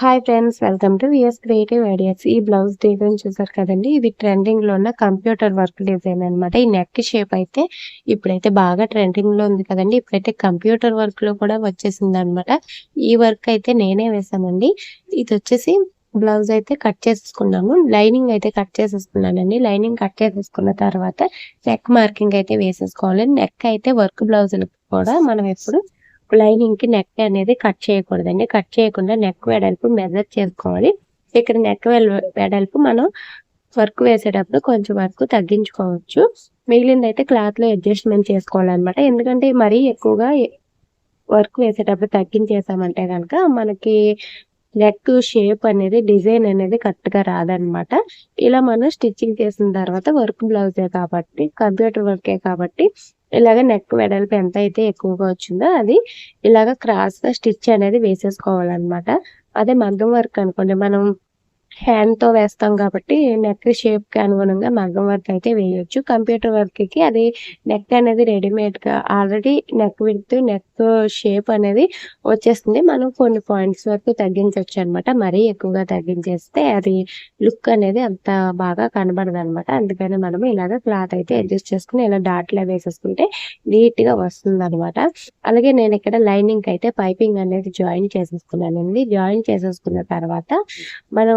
Hi friends welcome to V S creative ideas ఈ blouse design చూసారు కదండి? ఇది ట్రెండింగ్లో ఉన్న కంప్యూటర్ వర్క్ డిజైన్ అన్నమాట. ఈ నెక్ షేప్ అయితే ఇప్పుడైతే బాగా ట్రెండింగ్లో ఉంది కదండి. ఇప్పుడైతే కంప్యూటర్ వర్క్లో కూడా వచ్చేసింది అనమాట ఈ వర్క్ అయితే నేనే వేసానండి ఇది వచ్చేసి బ్లౌజ్ అయితే కట్ చేసేసుకున్నాము. లైనింగ్ అయితే కట్ చేసేసుకున్నానండి. లైనింగ్ కట్ చేసేసుకున్న తర్వాత నెక్ మార్కింగ్ అయితే వేసేసుకోవాలి. నెక్ అయితే వర్క్ బ్లౌజులకు కూడా మనం ఎప్పుడు లైనింగ్కి నెక్ అనేది కట్ చేయకూడదండి. కట్ చేయకుండా నెక్ వెడల్పు మెజర్ చేసుకోవాలి. ఇక్కడ నెక్ వెడల్పు మనం వర్క్ వేసేటప్పుడు కొంచెం వరకు తగ్గించుకోవచ్చు. మిగిలింది అయితే క్లాత్లో అడ్జస్ట్మెంట్ చేసుకోవాలన్నమాట. ఎందుకంటే మరీ ఎక్కువగా వర్క్ వేసేటప్పుడు తగ్గించేసామంటే కనుక మనకి నెక్ షేప్ అనేది డిజైన్ అనేది కరెక్ట్గా రాదనమాట ఇలా మనం స్టిచ్చింగ్ చేసిన తర్వాత వర్క్ బ్లౌజే కాబట్టి కంప్యూటర్ వర్కే కాబట్టి ఇలాగ నెక్ వెడల్పు ఎంత అయితే ఎక్కువగా వచ్చిందో అది ఇలాగ క్రాస్గా స్టిచ్ అనేది వేసేసుకోవాలన్నమాట. అదే మగ్గం వర్క్ అనుకోండి మనం హ్యాండ్తో వేస్తాం కాబట్టి నెక్ షేప్కి అనుగుణంగా మగ్గం వర్క్ అయితే వేయొచ్చు. కంప్యూటర్ వర్క్కి అది నెక్ అనేది రెడీమేడ్గా already neck with neck shape అనేది వచ్చేస్తుంది. మనం కొన్ని పాయింట్స్ వరకు తగ్గించవచ్చు అనమాట మరీ ఎక్కువగా తగ్గించేస్తే అది లుక్ అనేది అంత బాగా కనబడదు అనమాట అందుకని మనం ఇలాగ క్లాత్ అయితే అడ్జస్ట్ చేసుకుని ఇలా డాట్లో వేసేసుకుంటే నీట్గా వస్తుంది అనమాట అలాగే నేను ఇక్కడ లైనింగ్ అయితే పైపింగ్ అనేది జాయిన్ చేసేసుకున్నానండి. జాయిన్ చేసేసుకున్న తర్వాత మనం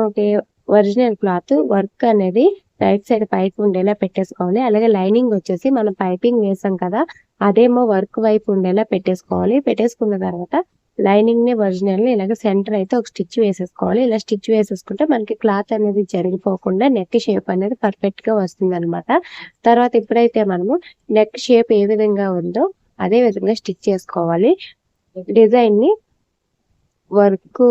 ఒరిజినల్ క్లాత్ వర్క్ అనేది రైట్ సైడ్ పైకి ఉండేలా పెట్టేసుకోవాలి. అలాగే లైనింగ్ వచ్చేసి మనం పైపింగ్ వేసాం కదా అదేమో వర్క్ వైపు ఉండేలా పెట్టేసుకోవాలి. పెట్టేసుకున్న తర్వాత లైనింగ్ని ఒరిజినల్ని ఇలాగ సెంటర్ అయితే ఒక స్టిచ్ వేసేసుకోవాలి. ఇలా స్టిచ్ వేసేసుకుంటే మనకి క్లాత్ అనేది జరిగిపోకుండా నెక్ షేప్ అనేది పర్ఫెక్ట్గా వస్తుంది అనమాట తర్వాత ఎప్పుడైతే మనము నెక్ షేప్ ఏ విధంగా ఉందో అదే విధంగా స్టిచ్ చేసుకోవాలి. డిజైన్ని వర్క్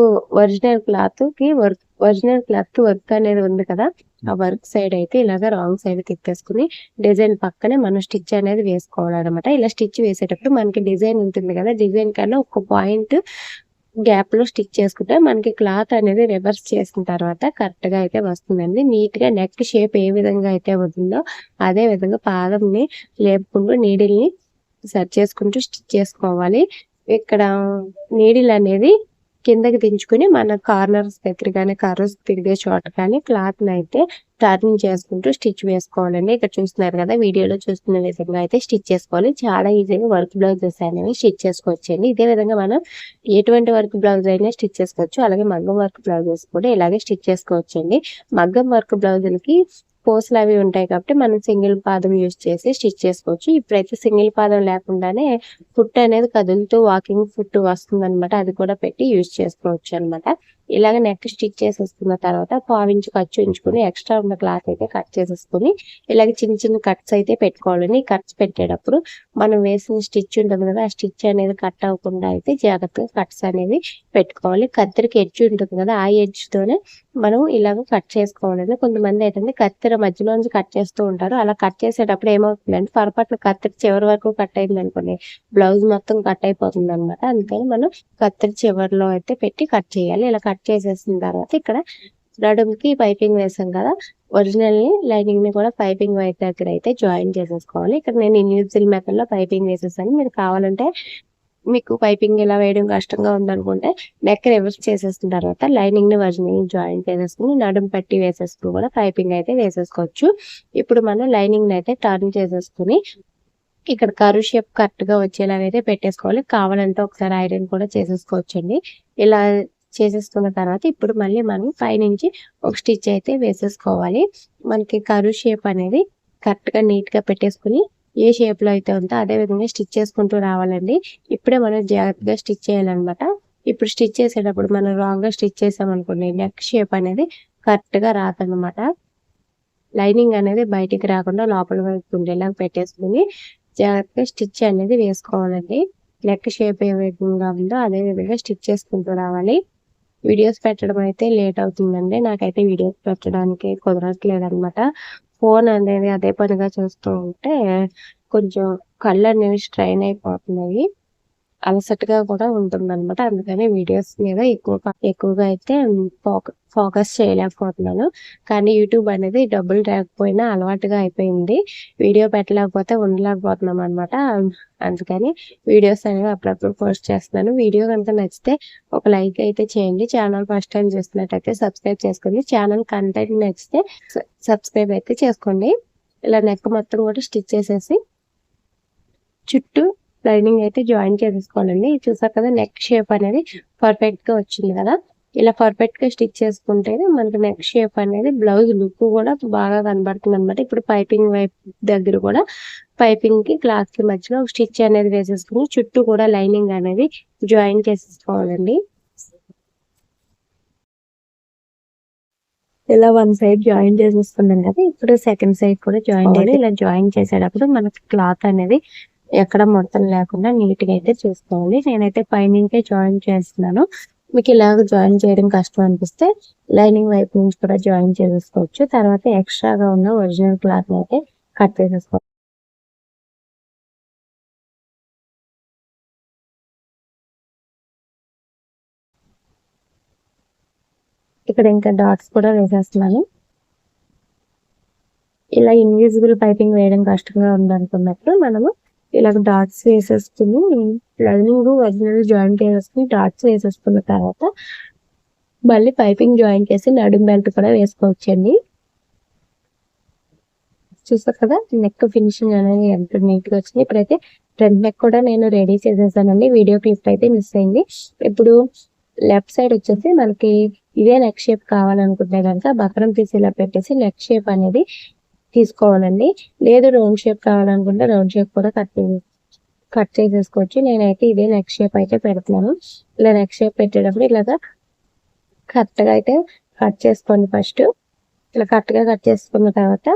ఒరిజినల్ క్లాత్కి వర్క్ ఒరిజినల్ క్లాత్ వర్క్ అనేది ఉంది కదా. ఆ వర్క్ సైడ్ అయితే ఇలాగ రాంగ్ సైడ్ తిప్పేసుకుని డిజైన్ పక్కనే మనం స్టిచ్ అనేది వేసుకోవాలన్నమాట. ఇలా స్టిచ్ వేసేటప్పుడు మనకి డిజైన్ ఉంటుంది కదా. డిజైన్ కన్నా ఒక పాయింట్ గ్యాప్లో స్టిచ్ చేసుకుంటే మనకి క్లాత్ అనేది రివర్స్ చేసిన తర్వాత కరెక్ట్గా అయితే వస్తుందండి. నీట్గా నెక్ షేప్ ఏ విధంగా అయితే ఉంటుందో అదే విధంగా పాదంని లేపుకుంటూ నీడిల్ని సెట్ చేసుకుంటూ స్టిచ్ చేసుకోవాలి. ఇక్కడ నీడిల్ అనేది కిందకి దించుకుని మన కార్నర్స్ దగ్గర కానీ కర్రస్ తిరిగే చోట కానీ క్లాత్ని అయితే టర్న్ చేసుకుంటూ స్టిచ్ వేసుకోవాలండి. ఇక్కడ చూస్తున్నారు కదా వీడియోలో చూస్తున్న విధంగా అయితే స్టిచ్ చేసుకోవాలి. చాలా ఈజీగా వర్క్ బ్లౌజెస్ అనేవి స్టిచ్ చేసుకోవచ్చండి. ఇదే విధంగా మనం ఎటువంటి వర్క్ బ్లౌజ్ అయినా స్టిచ్ చేసుకోవచ్చు. అలాగే మగ్గం వర్క్ బ్లౌజెస్ కూడా ఇలాగే స్టిచ్ చేసుకోవచ్చండి. మగ్గం వర్క్ బ్లౌజులకి పోస్లు అవి ఉంటాయి కాబట్టి మనం సింగిల్ పాదం యూజ్ చేసి స్టిచ్ చేసుకోవచ్చు. ఇప్పుడైతే సింగిల్ పాదం లేకుండానే ఫుట్ అనేది కదులుతూ వాకింగ్ ఫుట్ వస్తుంది అనమాట అది కూడా పెట్టి యూజ్ చేసుకోవచ్చు అనమాట ఇలాగ నెక్ స్టిచ్ చేసేసుకున్న తర్వాత పావించి ఖర్చు ఉంచుకుని ఎక్స్ట్రా ఉన్న క్లాత్ అయితే కట్ చేసేసుకుని ఇలాగ చిన్న చిన్న కట్స్ అయితే పెట్టుకోవాలని కట్స్ పెట్టేటప్పుడు మనం వేసిన స్టిచ్ ఉంటుంది కదా ఆ స్టిచ్ అనేది కట్ అవ్వకుండా అయితే జాగ్రత్తగా కట్స్ అనేది పెట్టుకోవాలి. కత్తిరికి ఎడ్జ్ ఉంటుంది కదా ఆ ఎడ్జ్ తోనే మనం ఇలాగ కట్ చేసుకోవాలండి. కొంతమంది ఏంటంటే కత్తెర మధ్యలో నుంచి కట్ చేస్తూ ఉంటారు. అలా కట్ చేసేటప్పుడు ఏమవుతుందంటే పొరపాటున కత్తెర చివరి వరకు కట్ అయింది అనుకోండి బ్లౌజ్ మొత్తం కట్ అయిపోతుంది అనమాట అందుకని మనం కత్తెర చివరిలో అయితే పెట్టి కట్ చేయాలి. ఇలా కట్ చేసేసిన తర్వాత ఇక్కడ నడుముకి పైపింగ్ వేసాం కదా. ఒరిజినల్ని లైనింగ్ని కూడా పైపింగ్ వైట్ దగ్గర అయితే జాయిన్ చేసేసుకోవాలి. ఇక్కడ నేను ఇన్యూజిల్ మెథడ్లో పైపింగ్ వేసేసాను. మీరు కావాలంటే మీకు పైపింగ్ ఇలా వేయడం కష్టంగా ఉందనుకుంటే నెక్ రివర్స్ చేసేసిన తర్వాత లైనింగ్ని ఒరిజినల్ జాయిన్ చేసేసుకుని నడుము పట్టి వేసేసుకుని కూడా పైపింగ్ అయితే వేసేసుకోవచ్చు. ఇప్పుడు మనం లైనింగ్ని అయితే టర్న్ చేసేసుకుని ఇక్కడ కరు షేప్ కరెక్ట్గా వచ్చేలాగా అయితే పెట్టేసుకోవాలి. కావాలంటే ఒకసారి ఐరన్ కూడా చేసేసుకోవచ్చండి. ఇలా చేసేసుకున్న తర్వాత ఇప్పుడు మళ్ళీ మనం పైనుంచి ఒక స్టిచ్ అయితే వేసేసుకోవాలి. మనకి కరు షేప్ అనేది కరెక్ట్గా నీట్గా పెట్టేసుకుని ఏ షేప్లో అయితే ఉందో అదే విధంగా స్టిచ్ చేసుకుంటూ రావాలండి. ఇప్పుడే మనం జాగ్రత్తగా స్టిచ్ చేయాలన్నమాట. ఇప్పుడు స్టిచ్ చేసేటప్పుడు మనం రాంగ్గా స్టిచ్ చేసామనుకోండి నెక్ షేప్ అనేది కరెక్ట్గా రాదనమాట లైనింగ్ అనేది బయటికి రాకుండా లోపల వైపు ఉండేలాగా పెట్టేసుకుని జాగ్రత్తగా స్టిచ్ అనేది వేసుకోవాలండి. నెక్ షేప్ ఏ విధంగా ఉందో అదే విధంగా స్టిచ్ చేసుకుంటూ రావాలి. వీడియోస్ పెట్టడం అయితే లేట్ అవుతుందండి. నాకైతే వీడియోస్ పెట్టడానికి కుదరట్లేదు అనమాట ఫోన్ అనేది అదే పనిగా చూస్తూ ఉంటే కొంచెం కళ్ళు అనేవి స్ట్రైన్ అయిపోతున్నాయి. అలసటగా కూడా ఉంటుందన్నమాట. అందుకని వీడియోస్ మీద ఎక్కువ ఎక్కువగా అయితే ఫోక ఫోకస్ చేయలేకపోతున్నాను. కానీ యూట్యూబ్ అనేది డబ్బులు లేకపోయినా అలవాటుగా అయిపోయింది. వీడియో పెట్టలేకపోతే ఉండలేకపోతున్నాం అనమాట అందుకని వీడియోస్ అనేవి అప్పుడప్పుడు పోస్ట్ చేస్తున్నాను. వీడియో కనుక నచ్చితే ఒక లైక్ అయితే చేయండి. ఛానల్ ఫస్ట్ టైం చూస్తున్నట్టయితే సబ్స్క్రైబ్ చేసుకోండి. ఛానల్ కంటెంట్ నచ్చితే సబ్స్క్రైబ్ అయితే చేసుకోండి. ఇలా నెక్ మొత్తం కూడా స్టిచ్ చేసేసి చుట్టూ లైనింగ్ అయితే జాయిన్ చేసేసుకోవాలండి. చూసారు కదా నెక్ షేప్ అనేది పర్ఫెక్ట్గా వచ్చింది కదా. ఇలా పర్ఫెక్ట్గా స్టిచ్ చేసుకుంటేనే మనకి నెక్ షేప్ అనేది బ్లౌజ్ లుక్ కూడా బాగా కనబడుతుంది అనమాట ఇప్పుడు పైపింగ్ వైపు దగ్గర కూడా పైపింగ్కి క్లాత్కి మధ్యలో ఒక స్టిచ్ అనేది వేసేసుకుని చుట్టూ కూడా లైనింగ్ అనేది జాయిన్ చేసేసుకోవాలండి. ఇలా వన్ సైడ్ జాయిన్ చేసేసుకున్నాం కదా ఇప్పుడు సెకండ్ సైడ్ కూడా జాయిన్ చేయాలి. ఇలా జాయిన్ చేసేటప్పుడు మనకి క్లాత్ అనేది ఎక్కడ మొత్తం లేకుండా నీట్గా అయితే చూసుకోవాలి. నేనైతే పైనుంచే జాయిన్ చేస్తున్నాను. మీకు ఇలాగ జాయిన్ చేయడం కష్టం అనిపిస్తే లైనింగ్ వైపు నుంచి కూడా జాయిన్ చేసేసుకోవచ్చు తర్వాత ఎక్స్ట్రాగా ఉన్న ఒరిజినల్ క్లాత్ అయితే కట్ చేసేసుకోవచ్చు ఇక్కడ ఇంకా డాట్స్ కూడా వేసేస్తున్నాను. ఇలా ఇన్విజిబుల్ పైపింగ్ వేయడం కష్టంగా ఉందనుకున్నప్పుడు మనము ఇలాగ డాట్స్ వేసేసుకుని లైనింగ్ ఒరిజినల్ జాయిన్ చేసేసుకుని డాట్స్ వేసేసుకున్న తర్వాత మళ్ళీ పైపింగ్ జాయిన్ చేసి నడుం బెల్ట్ కూడా వేసుకోవచ్చండి. చూసారు కదా నెక్ ఫినిషింగ్ అనేది ఎంత నీట్గా వచ్చింది. ఇప్పుడైతే ఫ్రంట్ నెక్ కూడా నేను రెడీ చేసేసానండి. వీడియో క్లిప్ అయితే మిస్ అయింది. ఇప్పుడు లెఫ్ట్ సైడ్ వచ్చేసి మనకి ఇదే నెక్ షేప్ కావాలనుకుంటే కనుక బక్రం తీసి ఇలా పెట్టేసి నెక్ షేప్ అనేది తీసుకోవాలండి. లేదు రౌండ్ షేప్ కావాలనుకుంటే రౌండ్ షేప్ కూడా కట్ కట్ చేసేసుకోవచ్చు. నేనైతే ఇదే నెక్ షేప్ అయితే పెడుతున్నాను. ఇలా నెక్ షేప్ పెట్టేటప్పుడు ఇలాగా కరెక్ట్గా అయితే కట్ చేసుకోండి ఫస్ట్ ఇలా కరెక్ట్గా కట్ చేసుకున్న తర్వాత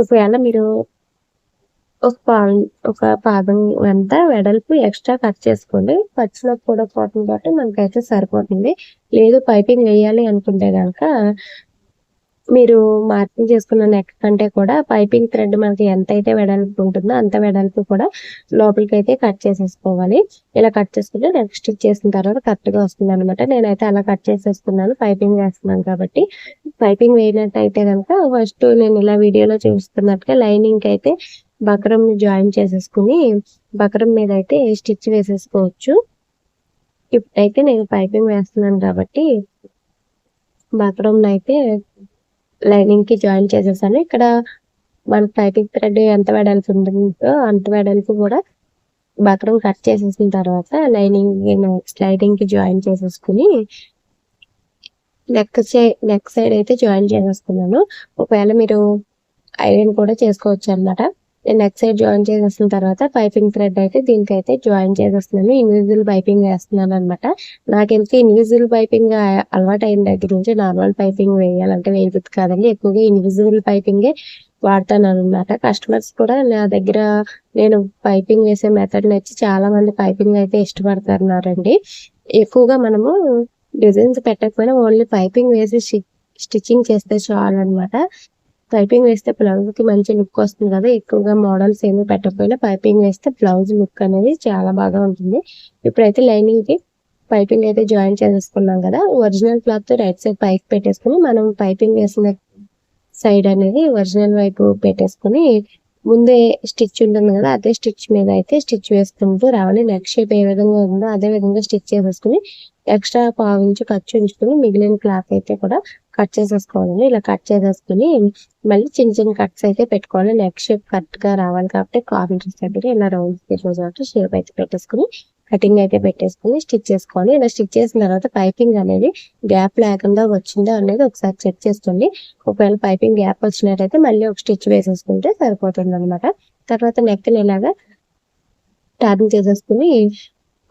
ఒకవేళ మీరు ఒక పాదం ఒక పాదం అంతా వెడల్పు ఎక్స్ట్రా కట్ చేసుకోండి. ఖర్చులో కూడా పోతుంది కాబట్టి మనకైతే సరిపోతుంది. లేదు పైపింగ్ వేయాలి అనుకుంటే కనుక మీరు మార్కింగ్ చేసుకున్న నెక్ కంటే కూడా పైపింగ్ థ్రెడ్ మనకి ఎంత అయితే వెడల్పు ఉంటుందో అంత వెడల్పు కూడా లోపలికి అయితే కట్ చేసేసుకోవాలి. ఇలా కట్ చేసుకుంటే నెక్ స్టిచ్ చేసిన తర్వాత కరెక్ట్గా వస్తుంది అనమాట నేనైతే అలా కట్ చేసేసుకున్నాను పైపింగ్ వేస్తున్నాను కాబట్టి. పైపింగ్ వేయనట్టయితే కనుక ఫస్ట్ నేను ఇలా వీడియోలో చూస్తున్నట్టుగా లైనింగ్ అయితే బక్రం జాయిన్ చేసేసుకుని బకరం మీద అయితే స్టిచ్ వేసేసుకోవచ్చు. ఇప్పుడైతే నేను పైపింగ్ వేస్తున్నాను కాబట్టి బక్రం అయితే లైనింగ్కి జాయిన్ చేసేసాను. ఇక్కడ మన పైపింగ్ థ్రెడ్ ఎంత వేయడానికి ఉంటుందో అంత వేయడానికి కూడా బక్రం కట్ చేసేసిన తర్వాత లైనింగ్ స్లైడింగ్కి జాయిన్ చేసేసుకుని నెక్ నెక్ సైడ్ అయితే జాయిన్ చేసేసుకున్నాను. ఒకవేళ మీరు ఐరన్ కూడా చేసుకోవచ్చు అనమాట నేను నెక్ సైడ్ జాయిన్ చేసేసిన తర్వాత పైపింగ్ థ్రెడ్ అయితే దీనికైతే జాయిన్ చేసేస్తున్నాను ఇన్విజిబుల్ పైపింగ్ వేస్తున్నాను అనమాట నాకెందుకు ఇన్విజిబుల్ పైపింగ్ అలవాటు అయిన దగ్గర నుంచి నార్మల్ పైపింగ్ వేయాలంటే వేయదు కాదండి. ఎక్కువగా ఇన్విజిబుల్ పైపింగే వాడతాను అనమాట కస్టమర్స్ కూడా నా దగ్గర నేను పైపింగ్ వేసే మెథడ్ నచ్చి చాలా మంది పైపింగ్ అయితే ఇష్టపడుతున్నారండి. ఎక్కువగా మనము డిజైన్స్ పెట్టకపోయినా ఓన్లీ పైపింగ్ వేసి స్టిచ్చింగ్ చేస్తే చాలు అనమాట పైపింగ్ వేస్తే బ్లౌజ్కి మంచి లుక్ వస్తుంది కదా. ఎక్కువగా మోడల్స్ ఏమి పెట్టకపోయినా పైపింగ్ వేస్తే బ్లౌజ్ లుక్ అనేది చాలా బాగా ఉంటుంది. ఇప్పుడైతే లైనింగ్కి పైపింగ్ అయితే జాయిన్ చేసేసుకున్నాం కదా. ఒరిజినల్ క్లాత్ రైట్ సైడ్ పైకి పెట్టేసుకుని మనం పైపింగ్ వేసిన సైడ్ అనేది ఒరిజినల్ వైపు పెట్టేసుకుని ముందే స్టిచ్ ఉంటుంది కదా అదే స్టిచ్ మీద అయితే స్టిచ్ వేసుకుంటూ రావాలి. నెక్ షేప్ ఏ విధంగా ఉందో అదే విధంగా స్టిచ్ చేసేసుకుని ఎక్స్ట్రా పావు ఇంచు ఖర్చు ఉంచుకుని మిగిలిన క్లాత్ అయితే కూడా కట్ చేసేసుకోవాలండి. ఇలా కట్ చేసేసుకుని మళ్ళీ చిన్న చిన్న కట్స్ అయితే పెట్టుకోవాలి. నెక్ షేప్ కరెక్ట్గా రావాలి కాబట్టి కార్నర్ దగ్గర ఇలా రౌండ్ చేసిన షేప్ అయితే పెట్టేసుకుని కటింగ్ అయితే పెట్టేసుకుని స్టిచ్ చేసుకోవాలి. ఇలా స్టిచ్ చేసిన తర్వాత పైపింగ్ అనేది గ్యాప్ లేకుండా వచ్చిందా అనేది ఒకసారి చెక్ చేసుకోండి ఒకవేళ పైపింగ్ గ్యాప్ వచ్చినట్టయితే మళ్ళీ ఒక స్టిచ్ వేసేసుకుంటే సరిపోతుంది అనమాట తర్వాత నెక్ ఇలాగా టర్న్ చేసేసుకుని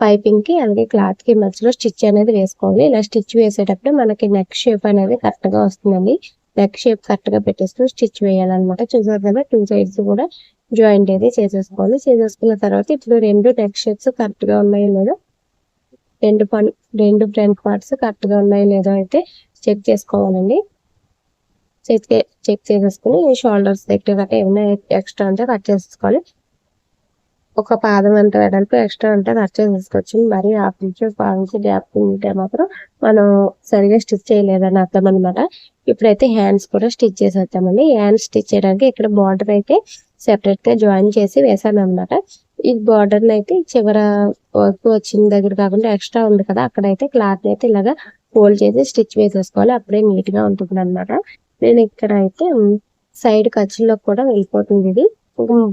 పైపింగ్కి అలాగే క్లాత్కి మధ్యలో స్టిచ్ అనేది వేసుకోవాలి. ఇలా స్టిచ్ వేసేటప్పుడు మనకి నెక్ షేప్ అనేది కరెక్ట్గా వస్తుందండి. నెక్ షేప్ కరెక్ట్గా పెట్టేసుకుని స్టిచ్ వేయాలన్నమాట. చూసారు కదా టూ సైడ్స్ కూడా జాయింట్ అయితే చేసేసుకోవాలి. చేసేసుకున్న తర్వాత ఇప్పుడు రెండు నెక్ షేప్స్ కరెక్ట్గా ఉన్నాయో లేదో రెండు పన్ రెండు ఫ్రంట్ పార్ట్స్ కరెక్ట్గా ఉన్నాయో లేదో అయితే చెక్ చేసుకోవాలండి. చెక్ చెక్ చేసేసుకుని షోల్డర్స్ దగ్గర గట్రా ఏమైనా ఎక్స్ట్రా ఉంటే కట్ చేసేసుకోవాలి. ఒక పాదం అంత వెడల్పు ఎక్స్ట్రా ఉంటే కట్ చేసేసుకోవచ్చు. మరి ఆ నుంచి పావు గ్యాప్ ఉంటే మాత్రం మనం సరిగా స్టిచ్ చేయలేదని అర్థం అనమాట ఇప్పుడైతే హ్యాండ్స్ కూడా స్టిచ్ చేసేద్దామండి. హ్యాండ్స్ స్టిచ్ చేయడానికి ఇక్కడ బార్డర్ అయితే సెపరేట్గా జాయిన్ చేసి వేసాను అనమాట ఈ బార్డర్ అయితే చివర వర్క్ వచ్చిన దగ్గర కాకుండా ఎక్స్ట్రా ఉంది కదా అక్కడైతే క్లాత్ అయితే ఇలాగా ఫోల్డ్ చేసి స్టిచ్ వేసేసుకోవాలి. అప్పుడే నీట్గా ఉంటుంది అనమాట నేను ఇక్కడ అయితే సైడ్ ఖర్చుల్లో కూడా వెళ్ళిపోతుంది ఇది.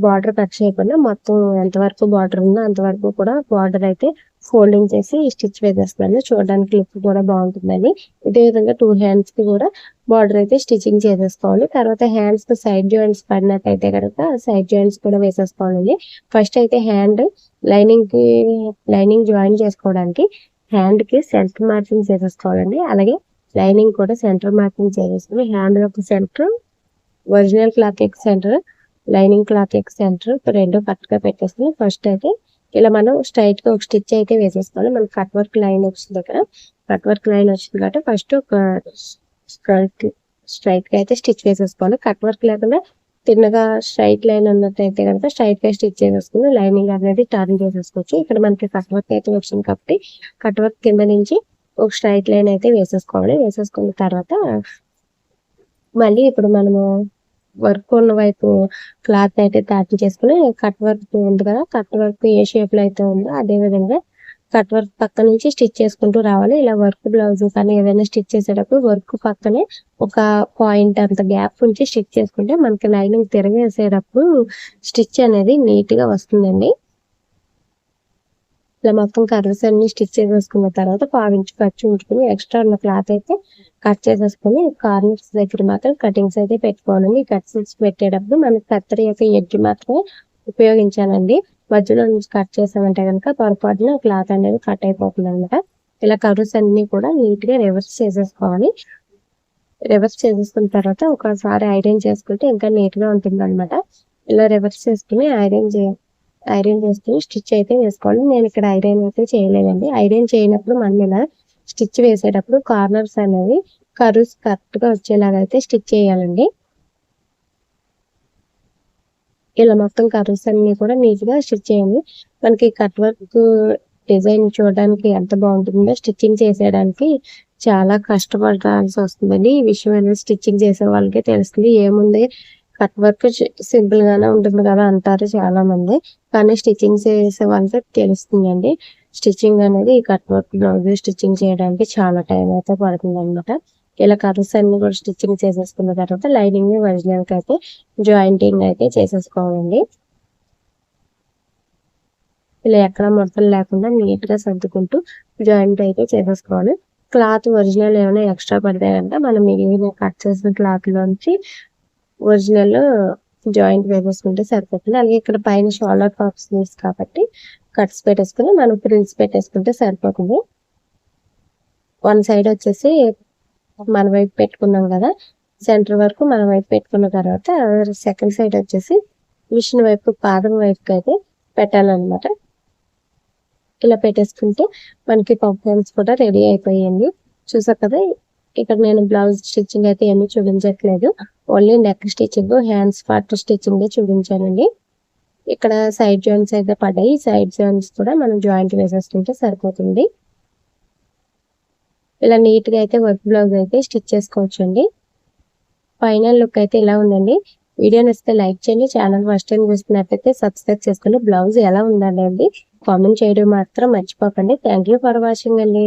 బార్డర్ కట్ చేయకుండా మొత్తం ఎంతవరకు బార్డర్ ఉందో అంతవరకు కూడా బార్డర్ అయితే ఫోల్డింగ్ చేసి స్టిచ్ వేసేస్తున్నాను. చూడడానికి లుక్ కూడా బాగుంటుందని ఇదే విధంగా టూ హ్యాండ్స్కి కూడా బార్డర్ అయితే స్టిచ్చింగ్ చేసేసుకోవాలి. తర్వాత హ్యాండ్స్కి సైడ్ జాయింట్స్ పడినట్టయితే కనుక సైడ్ జాయింట్స్ కూడా వేసేసుకోవాలండి. ఫస్ట్ అయితే హ్యాండ్ లైనింగ్కి లైనింగ్ జాయిన్ చేసుకోవడానికి హ్యాండ్కి సెంటర్ మార్కింగ్ చేసేసుకోవాలండి అలాగే లైనింగ్ కూడా సెంటర్ మార్కింగ్ చేసేసుకుని హ్యాండ్ యొక్క సెంటర్ ఒరిజినల్ క్లాత్ యొక్క సెంటర్ లైనింగ్ క్లాత్ యొక్క సెంటర్ రెండు కరెక్ట్గా పెట్టేసుకుని ఫస్ట్ అయితే ఇలా మనం స్ట్రైట్గా ఒక స్టిచ్ అయితే వేసేసుకోవాలి. మనం కట్ వర్క్ లైన్ వచ్చింది దగ్గర కట్ వర్క్ లైన్ వచ్చింది కాబట్టి ఫస్ట్ ఒక స్ట్రైట్ స్ట్రైట్గా అయితే స్టిచ్ వేసేసుకోవాలి. కట్ వర్క్ లేకుండా తిన్నగా స్ట్రైట్ లైన్ ఉన్నట్టయితే కనుక స్ట్రైట్గా స్టిచ్ చేసేసుకుని లైనింగ్ అనేది టర్న్ చేసేసుకోవచ్చు. ఇక్కడ మనకి కట్ వర్క్ అయితే వచ్చింది కాబట్టి కట్ వర్క్ కింద నుంచి ఒక స్ట్రైట్ లైన్ అయితే వేసేసుకోవాలి. వేసేసుకున్న తర్వాత మళ్ళీ ఇప్పుడు మనము వర్క్ ఉన్న వైపు క్లాత్ అయితే తయారు చేసుకుని కట్ వర్క్ ఉంది కదా కట్ వర్క్ ఏ షేప్లో అయితే ఉందో అదే విధంగా కట్ వర్క్ పక్క నుంచి స్టిచ్ చేసుకుంటూ రావాలి. ఇలా వర్క్ బ్లౌజ్ కానీ ఏదైనా స్టిచ్ చేసేటప్పుడు వర్క్ పక్కనే ఒక పాయింట్ అంత గ్యాప్ ఉంచి స్టిచ్ చేసుకుంటే మనకి లైనింగ్ తిరగేసేటప్పుడు స్టిచ్ అనేది నీట్గా వస్తుందండి. ఇలా మొత్తం కర్వ్స్ అన్ని స్టిచ్ చేసేసుకున్న తర్వాత పావించి ఖర్చు ఉంచుకుని ఎక్స్ట్రా ఉన్న క్లాత్ అయితే కట్ చేసేసుకుని కార్నర్స్ దగ్గర మాత్రం కటింగ్స్ అయితే పెట్టుకోవాలండి. కట్స్ పెట్టేటప్పుడు మనకి కత్తెర యొక్క ఎడ్జ్ మాత్రమే ఉపయోగించాలండి. మధ్యలో నుంచి కట్ చేసామంటే కనుక పొరపాటున క్లాత్ అనేది కట్ అయిపోతుంది అనమాట ఇలా కర్వ్స్ అన్ని కూడా నీట్గా రివర్స్ చేసేసుకోవాలి. రివర్స్ చేసేసుకున్న తర్వాత ఒకసారి ఐరన్ చేసుకుంటే ఇంకా నీట్గా ఉంటుంది అనమాట ఇలా రివర్స్ చేసుకుని ఐరన్ చేయాలి ఐరన్ చేస్తే స్టిచ్ అయితే వేసుకోండి. నేను ఇక్కడ ఐరన్ అయితే చేయలేదండి. ఐరన్ చేయనప్పుడు మనం ఇలా స్టిచ్ వేసేటప్పుడు కార్నర్స్ అనేవి కర్వ్స్ కరెక్ట్గా వచ్చేలాగా అయితే స్టిచ్ చేయాలండి. ఇలా మొత్తం కర్వ్స్ అన్ని కూడా నీట్గా స్టిచ్ చేయండి. మనకి కట్ వర్క్ డిజైన్ చూడడానికి ఎంత బాగుంటుందో స్టిచ్చింగ్ చేసేయడానికి చాలా కష్టపడాల్సి వస్తుందండి. ఈ విషయం అనేది స్టిచ్చింగ్ చేసే వాళ్ళకి తెలుస్తుంది. ఏముంది? కట్ వర్క్ సింపుల్ గానే ఉంటుంది కదా అంటారు చాలా మంది కానీ స్టిచ్చింగ్ చేసే వాళ్ళకి తెలుస్తుందండి. స్టిచ్చింగ్ అనేది ఈ కట్ వర్క్ బ్లౌజ్ స్టిచ్చింగ్ చేయడానికి చాలా టైం అయితే పడుతుంది అనమాట ఇలా కర్వ్స్ అన్ని కూడా స్టిచ్చింగ్ చేసేసుకున్న తర్వాత లైనింగ్ ఒరిజినల్కి అయితే జాయింటింగ్ అయితే చేసేసుకోవాలండి. ఇలా ఎక్కడ ముడతలు లేకుండా నీట్గా సర్దుకుంటూ జాయింట్ అయితే చేసేసుకోవాలి. క్లాత్ ఒరిజినల్ ఏమైనా ఎక్స్ట్రా పడితే కనుక మనం మిగిలిన కట్ చేసిన క్లాత్ లోంచి ఒరిజినల్ జాయింట్ వేసేసుకుంటే సరిపోతుంది. అలాగే ఇక్కడ పైన షోల్డర్ పాప్స్ కాబట్టి కట్స్ పెట్టేసుకుని మనం ప్రింట్స్ పెట్టేసుకుంటే సరిపోతుంది. వన్ సైడ్ వచ్చేసి మన వైపు పెట్టుకున్నాం కదా సెంటర్ వరకు మన వైపు పెట్టుకున్న తర్వాత సెకండ్ సైడ్ వచ్చేసి మిషన్ వైపు పాదం వైపుకి అయితే పెట్టాలన్నమాట. ఇలా పెట్టేసుకుంటే మనకి పంపన్స్ కూడా రెడీ అయిపోయింది చూసారు కదా ఇక్కడ నేను బ్లౌజ్ స్టిచ్చింగ్ అయితే ఏమీ చూపించట్లేదు. Only neck stitching hands part stitching చూపించానండి. ఇక్కడ సైడ్ జాయింట్స్ అయితే పడ్డాయి. సైడ్ జాయింట్స్ కూడా మనం జాయింట్ వేసేసుకుంటే సరిపోతుంది. ఇలా నీట్గా అయితే వర్క్ బ్లౌజ్ అయితే స్టిచ్ చేసుకోవచ్చు అండి ఫైనల్ లుక్ అయితే ఇలా ఉందండి. వీడియో నచ్చితే లైక్ చేయండి. ఛానల్ ఫస్ట్ టైం చూస్తున్నట్లయితే సబ్స్క్రైబ్ చేసుకుని బ్లౌజ్ ఎలా ఉందండి కామెంట్ చేయడం మాత్రం మర్చిపోకండి. థ్యాంక్ యూ ఫర్ వాచింగ్ అండి.